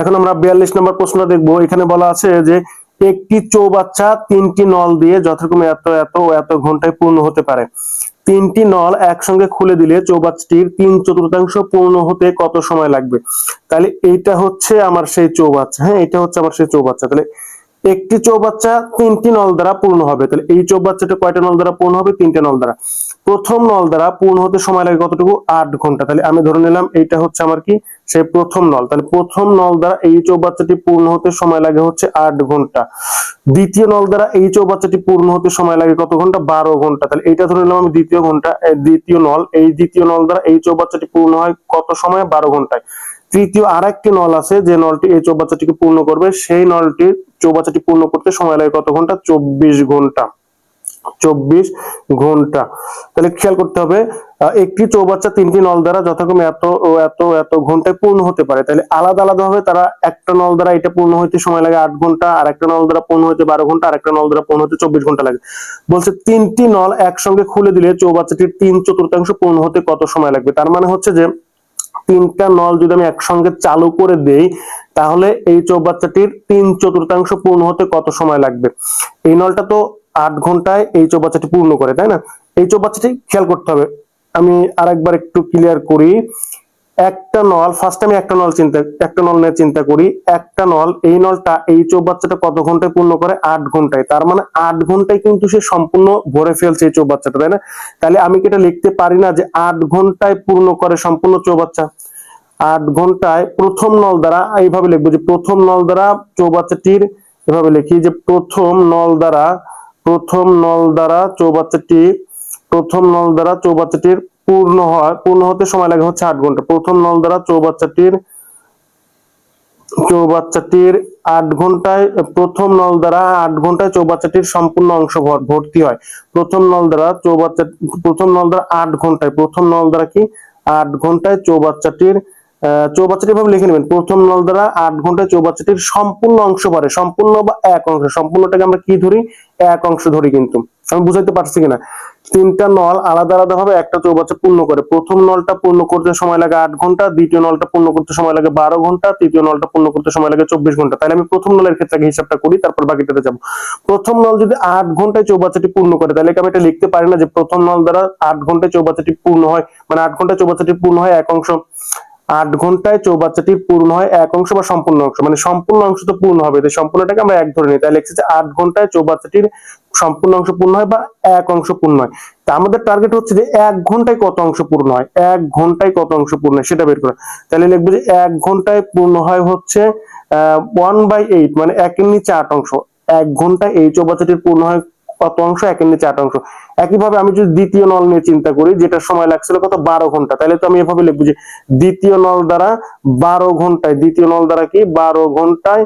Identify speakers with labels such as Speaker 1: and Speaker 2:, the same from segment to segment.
Speaker 1: এখন আমরা বিয়াল্লিশ নম্বর প্রশ্ন দেখব। এখানে বলা আছে যে, একটি চৌবাচ্চা তিনটি নল দিয়ে যথাক্রমে এত এত এত ঘন্টায় পূর্ণ হতে পারে। তিনটি নল একসঙ্গে খুলে দিলে চৌবাচ্চাটির তিন চতুর্থাংশ পূর্ণ হতে কত সময় লাগবে? তাহলে এইটা হচ্ছে আমার সেই চৌবাচ্চা হ্যাঁ এটা হচ্ছে আমার সেই চৌবাচ্চা। তাহলে একটি চৌবাচ্চা তিনটি নল দ্বারা পূর্ণ হবে। তাহলে এই চৌবাচ্চাটা কয়টা নল দ্বারা পূর্ণ হবে? তিনটে নল দ্বারা। প্রথম নল দ্বারা পূর্ণ হতে সময় লাগে কতটুকু? আট ঘণ্টা। তাহলে আমি ধরে নিলাম এইটা হচ্ছে আমার কি? সেই প্রথম নল। তাহলে প্রথম নল দ্বারা এই চৌবাচ্চাটি পূর্ণ হতে সময় লাগে হচ্ছে আট ঘণ্টা। দ্বিতীয় নল দ্বারা এই চৌবাচ্চাটি পূর্ণ হতে সময় লাগে কত ঘণ্টা? বারো ঘণ্টা। তাহলে এইটা ধরে নিলাম আমি দ্বিতীয় ঘণ্টা দ্বিতীয় নল। এই দ্বিতীয় নল দ্বারা এই চৌবাচ্চাটি পূর্ণ হয় কত সময়? বারো ঘন্টায়। তৃতীয় আরেকটি নল আছে যে নলটি এই চৌবাচ্চাটিকে পূর্ণ করবে, সেই নলটি চৌবাচ্চাটি পূর্ণ করতে সময় লাগে কত ঘণ্টা? চব্বিশ ঘণ্টা। চব্বিশ ঘণ্টা। তাহলে খেয়াল করতে হবে? একটি চৌবাচ্চা তিনটি নল দ্বারা যথাক্রমে এত, ও এত এত ঘন্টায় পূর্ণ হতে পারে। তাহলে আলাদা আলাদা ভাবে তারা একটা নল দ্বারা এটা পূর্ণ হইতে সময় লাগে আট ঘণ্টা, আর একটা নল দ্বারা পূর্ণ হইতে বারো ঘণ্টা, আর একটা নল দ্বারা পূর্ণ হতে চব্বিশ ঘণ্টা লাগে। বলছে তিনটি নল একসঙ্গে খুলে দিলে চৌবাচ্চাটির তিন চতুর্থাংশ পূর্ণ হতে কত সময় লাগবে? তার মানে হচ্ছে যে তিনটা নল যদি আমি একসঙ্গে চালু করে দেই, তাহলে এই চৌবাচ্চাটির তিন চতুর্থাংশ পূর্ণ হতে কত সময় লাগবে? এই নলটা তো আট ঘন্টায় এই চৌবাচ্চাটি পূর্ণ করে, তাই না? এই চৌবাচ্চাটি খেয়াল করতে হবে। আমি আরেকবার একটু ক্লিয়ার করি। একটা নল ফার্স্ট আমি একটা নল চিন্তা, একটা নল নিয়ে চিন্তা করি। একটা নল, এই নলটা এই চৌবাচ্চাটা কত ঘন্টায় পূর্ণ করে? আট ঘন্টায়। তার মানে আট ঘন্টায় কিন্তু সে সম্পূর্ণ ভরে ফেলছে এই চৌবাচ্চাটা, তাই না? তাহলে আমি কি এটা লিখতে পারি না যে আট ঘন্টায় পূর্ণ করে সম্পূর্ণ চৌবাচ্চা? আট ঘন্টায় প্রথম নল দ্বারা এইভাবে লিখব যে প্রথম নল দ্বারা চৌবাচ্চাটির, এভাবে লিখি যে প্রথম নল দ্বারা প্রথম নল দ্বারা চৌবাচ্চাটি প্রথম নল দ্বারা চৌবাচ্চাটির পূর্ণ হয়, পূর্ণ হতে সময় লাগে হচ্ছে আট ঘণ্টা। প্রথম নল দ্বারা চৌবাচ্চাটির চৌবাচ্চাটির আট ঘন্টায়, প্রথম নল দ্বারা আট ঘন্টায় চৌবাচ্চাটির সম্পূর্ণ অংশ ভর- ভর্তি হয়। প্রথম নল দ্বারা চৌবাচ্চা প্রথম নল দ্বারা আট ঘন্টায়, প্রথম নল দ্বারা কি? আট ঘন্টায় চৌবাচ্চাটির চৌবাচ্চাটি ভাবে লিখে নেবেন। প্রথম নল দ্বারা আট ঘন্টায় চৌবাচ্চাটির সম্পূর্ণ অংশ পারে সম্পূর্ণ বা এক অংশ। সম্পূর্ণটাকে আমরা কি ধরি? এক অংশ ধরি কিন্তু। আমি বুঝাইতে পারছি কিনা? তিনটা নল আলাদা আলাদা ভাবে একটা চৌবাচ্চা পূর্ণ করে। প্রথম নলটা পূর্ণ করতে সময় লাগে আট ঘণ্টা, দ্বিতীয় নলটা পূর্ণ করতে সময় লাগে বারো ঘণ্টা, তৃতীয় নলটা পূর্ণ করতে সময় লাগে চব্বিশ ঘণ্টা। তাহলে আমি প্রথম নলের ক্ষেত্রে হিসাবটা করি, তারপর বাকিটাতে যাব। প্রথম নল যদি আট ঘন্টায় চৌবাচ্চাটি পূর্ণ করে, তাহলে আমি এটা লিখতে পারি না যে প্রথম নল দ্বারা আট ঘন্টায় চৌবাচ্চাটি পূর্ণ হয়? মানে আট ঘন্টায় চৌবাচ্চাটি পূর্ণ হয় এক অংশ। আট ঘন্টায় চৌবাচ্চাটি পূর্ণ হয় এক অংশ বা সম্পূর্ণ অংশ মানে সম্পূর্ণ অংশ তো পূর্ণ হবে। তাই সম্পূর্ণটাকে আমরা এক ধরে নিই। তাহলে লিখছে আট ঘন্টায় চৌবাচ্চাটির সম্পূর্ণ অংশ পূর্ণ হয় বা এক অংশ পূর্ণ হয়। তা আমাদের টার্গেট হচ্ছে যে এক ঘন্টায় কত অংশ পূর্ণ হয়? এক ঘন্টায় কত অংশ পূর্ণ হয় সেটা বের করা। তাহলে লিখব যে এক ঘন্টায় পূর্ণ হয় হচ্ছে ওয়ান বাই এইট মানে একের নিচে আট অংশ। এক ঘন্টায় এই চৌবাচ্চাটির পূর্ণ হয় কত অংশ একের নিচে আট অংশ। একইভাবে আমি যদি দ্বিতীয় নল নিয়ে চিন্তা করি, যেটা সময় লাগছিল কত? বারো ঘণ্টা। তাহলে তো আমি এভাবে লিখব যে দ্বিতীয় নল দ্বারা বারো ঘন্টায়, দ্বিতীয় নল দ্বারা কি? বারো ঘন্টায়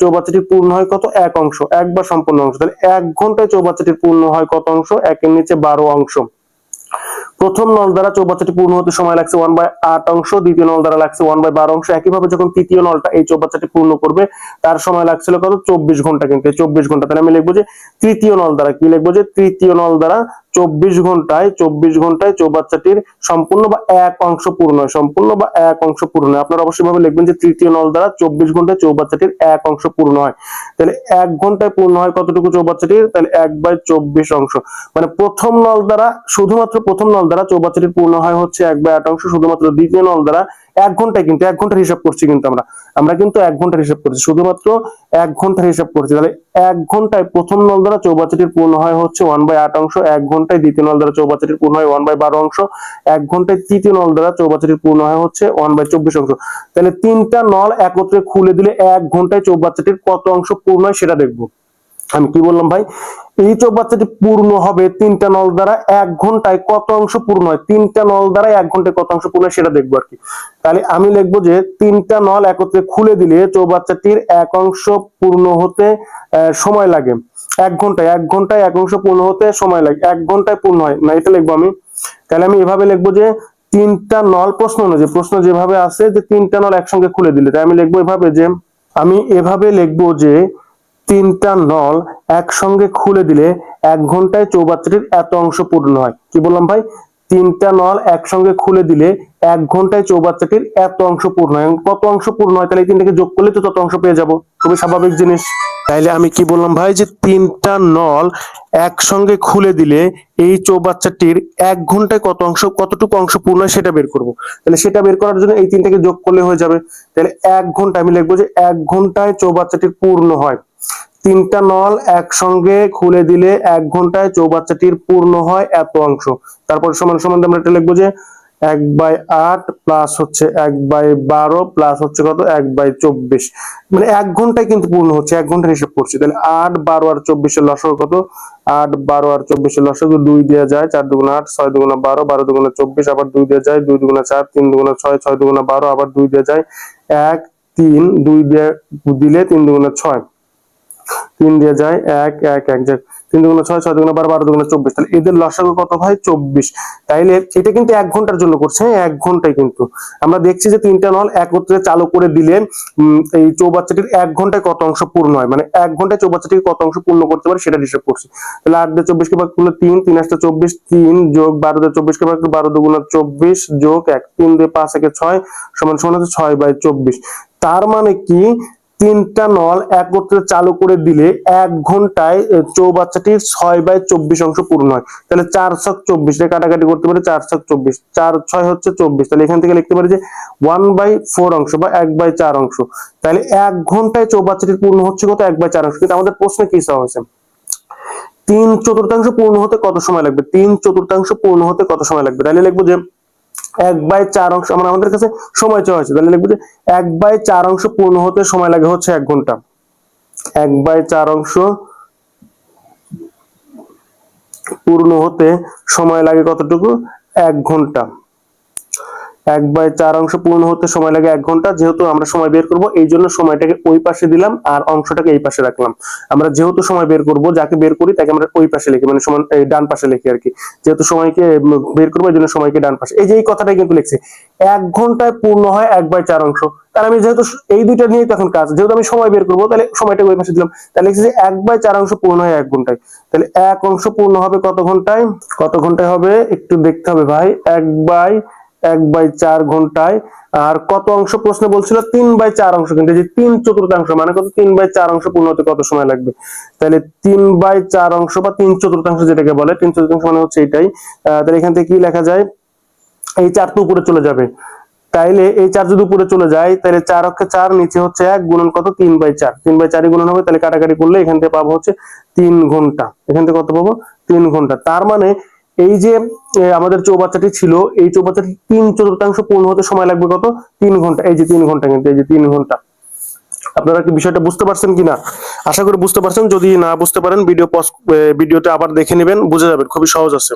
Speaker 1: চৌবাচ্চাটি পূর্ণ হয় কত? এক অংশ, একবার সম্পূর্ণ অংশ। তাহলে এক ঘন্টায় চৌবাচ্চাটি পূর্ণ হয় কত অংশ? একের নিচে বারো অংশ। প্রথম নল দ্বারা চৌবাচ্চাটি পূর্ণ হতে সময় লাগছে ওয়ান বাই আট অংশ, দ্বিতীয় নল দ্বারা লাগছে ওয়ান বাই বারো অংশ। একইভাবে যখন তৃতীয় নলটা এই চৌবাচ্চাটি পূর্ণ করবে, তার সময় লাগছিল কত? চব্বিশ ঘণ্টা কিন্তু চব্বিশ ঘণ্টা। তাহলে আমি লিখব যে তৃতীয় নল দ্বারা কি লিখব যে? তৃতীয় নল দ্বারা চব্বিশ ঘন্টায় চব্বিশ ঘন্টায় চৌবাচ্চাটির সম্পূর্ণ বা এক অংশ পূর্ণ সম্পূর্ণ বা এক অংশ পূর্ণ হয়। আপনারা অবশ্যই ভাবে লিখবেন যে তৃতীয় নল দ্বারা চব্বিশ ঘন্টায় চৌবাচ্চাটির এক অংশ পূর্ণ হয়। তাহলে এক ঘন্টায় পূর্ণ হয় কতটুকু চৌবাচ্চাটির? তাহলে এক বাই চব্বিশ অংশ। মানে প্রথম নল দ্বারা, শুধুমাত্র প্রথম নল দ্বারা চৌবাচ্চাটির পূর্ণ হয় হচ্ছে এক বাই আট অংশ। শুধুমাত্র দ্বিতীয় নল দ্বারা এক ঘন্টায় কিন্তু, এক ঘণ্টার হিসাব করছি কিন্তু আমরা। আমরা কিন্তু এক ঘণ্টার হিসাব করছি। শুধুমাত্র এক ঘণ্টার হিসাব করছি। তাহলে এক ঘন্টায় প্রথম নল দ্বারা চৌবাচ্চাটির পূর্ণ হয় হচ্ছে ওয়ান বাই আট অংশ, এক ঘন্টায় দ্বিতীয় নল দ্বারা চৌবাচ্চাটির পূর্ণ হয় ওয়ান বাই বারো অংশ, এক ঘন্টায় তৃতীয় নল দ্বারা চৌবাচ্চাটির পূর্ণ হয় হচ্ছে ওয়ান বাই চব্বিশ অংশ। তাহলে তিনটা নল একত্রে খুলে দিলে এক ঘন্টায় চৌবাচ্চাটির কত অংশ পূর্ণ হয় সেটা দেখব। আমি কি বললাম ভাই? এই চৌবাচ্চাটি পূর্ণ হবে তিনটা নল দ্বারা এক ঘন্টায় কত অংশ পূর্ণ হয়? তিনটা নল দ্বারা এক ঘন্টায় কত অংশ পূর্ণ হয় সেটা দেখব আর কি। তাহলে আমি লিখব যে তিনটা নল একত্রে খুলে দিলে চৌবাচ্চাটির এক অংশ পূর্ণ হতে সময় লাগে। এক ঘন্টায় এক ঘন্টায় এক অংশ পূর্ণ হতে সময় লাগে। এক ঘন্টায় পূর্ণ হয়। না, এটা লিখব আমি। তাহলে আমি এভাবে লিখব যে তিনটা নল প্রশ্ন অনুযায়ী প্রশ্ন যেভাবে আছে যে তিনটা নল একসঙ্গে খুলে দিলে। তাই আমি লিখব এভাবে যে, আমি এভাবে লিখব যে তিনটা নল একসঙ্গে খুলে দিলে এক ঘন্টায় চৌবাচ্চাটির এত অংশ পূর্ণ হয়। কি বললাম ভাই? তিনটা নল একসঙ্গে খুলে দিলে এক ঘন্টায় চৌবাচ্চাটির এত অংশ পূর্ণ হয়। কত অংশ পূর্ণ হয় তাহলে এই তিনটাকে যোগ করলে তো তত অংশ পেয়ে যাব। খুবই স্বাভাবিক জিনিস। তাইলে আমি কি বললাম ভাই যে তিনটা নল একসঙ্গে খুলে দিলে এই চৌবাচ্চাটির এক ঘন্টায় কত অংশ, কতটুকু অংশ পূর্ণ হয় সেটা বের করব। তাহলে সেটা বের করার জন্য এই তিনটাকে যোগ করলে হয়ে যাবে। তাহলে এক ঘণ্টা আমি লিখব যে এক ঘন্টায় চৌবাচ্চাটির পূর্ণ হয়। তিনটা নল একসঙ্গে খুলে দিলে এক ঘন্টায় চৌবাচ্চাটির পূর্ণ হয় এত অংশ। তারপর সমান সমান আমরা এটা লিখব যে এক বাই আট প্লাস হচ্ছে এক বাই বারো প্লাস হচ্ছে কত? এক বাই চব্বিশ। মানে এক ঘন্টায় কিন্তু পূর্ণ হচ্ছে, এক ঘণ্টা হিসেব করছি। তাহলে আট, বারো আর চব্বিশের লসক কত? আট, বারো আর চব্বিশের লসক দুই দেওয়া যায়, চার দুগুণা আট, ছয় দুগুণা বারো বারো দুগুণা চব্বিশ, আবার দুই দেওয়া যায়, দুই দুগুণা চার, তিন দুগুণা ছয় ছয় দুগুণা বারো, আবার দুই দেওয়া যায়, এক, তিন, দুই দিয়ে দিলে তিন দুগুণা ছয়। তিন দিয়ে যায় এক এক এক যায় তিন দুগুণা ছয় ছয় দুগুণা বারো বারো দুগুণা চব্বিশ। তাহলে এদের লসাগু কত হয়? চব্বিশ। তাইলে এটা কিন্তু এক ঘণ্টার জন্য করছে হ্যাঁ এক ঘন্টায় কিন্তু। আমরা দেখছি যে তিনটা নল একত্রে চালু করে দিলে এই চৌবাচ্চাটির এক ঘন্টায় কত অংশ পূর্ণ হয়? মানে এক ঘন্টায় চৌবাচ্চাটির কত অংশ পূর্ণ করতে পারে সেটা হিসাব করছি। তাহলে আট দিয়ে চব্বিশকে ভাগ করলে তিন তিন আসতে চব্বিশ, তিন যোগ বারো দিয়ে চব্বিশকে ভাগ বারো দুগুণা চব্বিশ যোগ এক, তিন দিয়ে পাঁচ, একে ছয় সমান সমান হচ্ছে ছয় বাই চব্বিশ। তার মানে কি? তিনটা নল একত্রে চালু করে দিলে এক ঘন্টায় এ, চৌবাচ্চাটির ছয় বাই চব্বিশ অংশ পূর্ণ হয়। তাহলে চার ছক চব্বিশ কাটাকাটি করতে পারে চার ছক চব্বিশ। চার ছয় হচ্ছে চব্বিশ। তাহলে এখান থেকে লিখতে পারি যে ওয়ান বাই ফোর অংশ বা এক বাই চার অংশ। তাহলে এক ঘন্টায় চৌবাচ্চাটির পূর্ণ হচ্ছে কত? এক বাই চার অংশ। কিন্তু আমাদের প্রশ্নে কি চাওয়া হয়েছে? তিন চতুর্থাংশ পূর্ণ হতে কত সময় লাগবে? তিন চতুর্থাংশ পূর্ণ হতে কত সময় লাগবে? তাহলে লিখব যে এক বাই চার অংশ মানে আমাদের কাছে সময় চাওয়া হয়েছে। তাহলে লিখব যে এক বাই চার অংশ পূর্ণ হতে সময় লাগে হচ্ছে এক ঘণ্টা। এক বাই চার অংশ পূর্ণ হতে সময় লাগে কতটুকু? এক ঘণ্টা। এক বাই চার অংশ পূর্ণ হতে সময় লাগে এক ঘণ্টা, যেহেতু আমরা সময় বের করব, এই জন্য সময়টাকে ওই পাশে দিলাম আর অংশটাকে এই পাশে রাখলাম। আমরা যেহেতু সময় বের করব, যাকে বের করি তাকে আমরা ওই পাশে লিখি মানে সমান ডান পাশে লিখি আর কি। যেহেতু সময়কে বের করব, এই জন্য সময়কে ডান পাশে। এই যে এই কথাটাই কিন্তু লিখছি। এক ঘন্টায় পূর্ণ হয় এক বাই চার অংশ। তাহলে আমি যেহেতু এই দুইটা নিয়ে তখন কাজ, যেহেতু আমি সময় বের করব, তাহলে সময়টা ওই পাশে দিলাম। তাহলে লিখছি যে এক বাই চার অংশ পূর্ণ হয় এক ঘন্টায়। তাহলে এক অংশ পূর্ণ হবে কত ঘন্টায়? কত ঘন্টায় হবে? একটু দেখতে হবে ভাই। এক বাই এক বাই চার ঘন্টায়, আর কত অংশ প্রশ্নে বলছিল? তিন বাই চার অংশ কিন্তু যে তিন চতুর্থাংশ মানে কত? তিন বাই চার অংশ পূর্ণ হতে কত সময় লাগবে? তাহলে তিন বাই চার অংশ বা তিন চতুর্থাংশ যেটাকে বলে, তিন চতুর্থাংশ মানে হচ্ছে এটাই। তাহলে এখান থেকে কি লেখা যায়? এই চার তো উপরে চলে যাবে। তাইলে এই চার যদি উপরে চলে যায় তাহলে চার অক্ষে চার, নিচে হচ্ছে এক, গুণন কত? তিন বাই চার। তিন বাই চারই গুণন হবে, তাহলে কাটাকাটি করলে এখান থেকে পাবো হচ্ছে তিন ঘণ্টা। এখান থেকে কত পাবো? তিন ঘণ্টা। তার মানে এই যে আমাদের চৌবাচ্চাটি ছিল, এই চৌবাচ্চাটি তিন চতুর্থাংশ পূর্ণ হতে সময় লাগবে কত? তিন ঘণ্টা। এই যে তিন ঘণ্টা কিন্তু, এই যে তিন ঘণ্টা। আপনারা কি বিষয়টা বুঝতে পারছেন কিনা? আশা করি বুঝতে পারছেন। যদি না বুঝতে পারেন, ভিডিও পজ ভিডিওটা আবার দেখে নেবেন, বুঝে যাবেন, খুবই সহজ আছে।